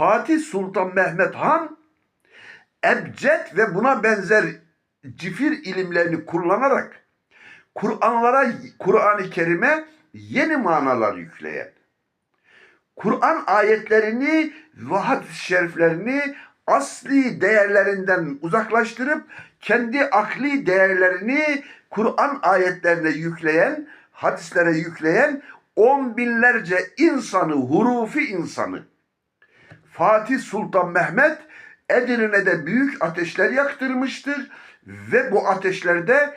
Fatih Sultan Mehmet Han ebced ve buna benzer cifir ilimlerini kullanarak Kur'anlara Kur'an-ı Kerim'e yeni manalar yükleyen Kur'an ayetlerini ve hadis-i şeriflerini asli değerlerinden uzaklaştırıp kendi akli değerlerini Kur'an ayetlerine yükleyen, hadislere yükleyen on binlerce insanı, hurufi insanı Fatih Sultan Mehmet Edirne'de büyük ateşler yaktırmıştır ve bu ateşlerde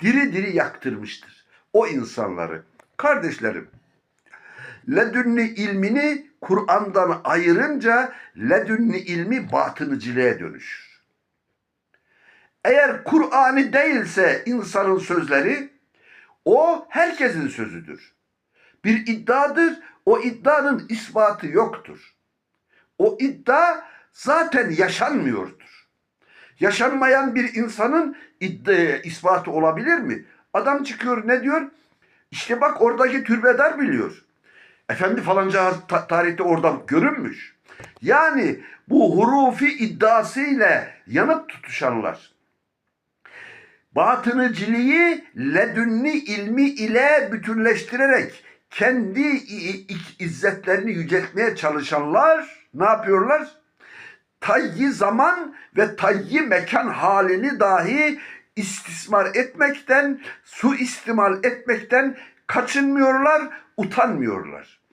diri diri yaktırmıştır o insanları. Kardeşlerim, ledünni ilmini Kur'an'dan ayırınca ledünni ilmi batıniciliğe dönüşür. Eğer Kur'an'ı değilse insanın sözleri o herkesin sözüdür. Bir iddiadır. O iddianın ispatı yoktur. O iddia zaten yaşanmıyordur. Yaşanmayan bir insanın iddia, ispatı olabilir mi? Adam çıkıyor ne diyor? İşte bak oradaki türbedar biliyor. Efendi falanca ta- tarihte orada görünmüş. Yani bu hurufi iddiasıyla yanıp tutuşanlar batıniciliği ledünni ilmi ile bütünleştirerek kendi izzetlerini yüceltmeye çalışanlar ne yapıyorlar? Tayyi zaman ve tayyi mekan halini dahi istismar etmekten, suistimal etmekten kaçınmıyorlar, utanmıyorlar.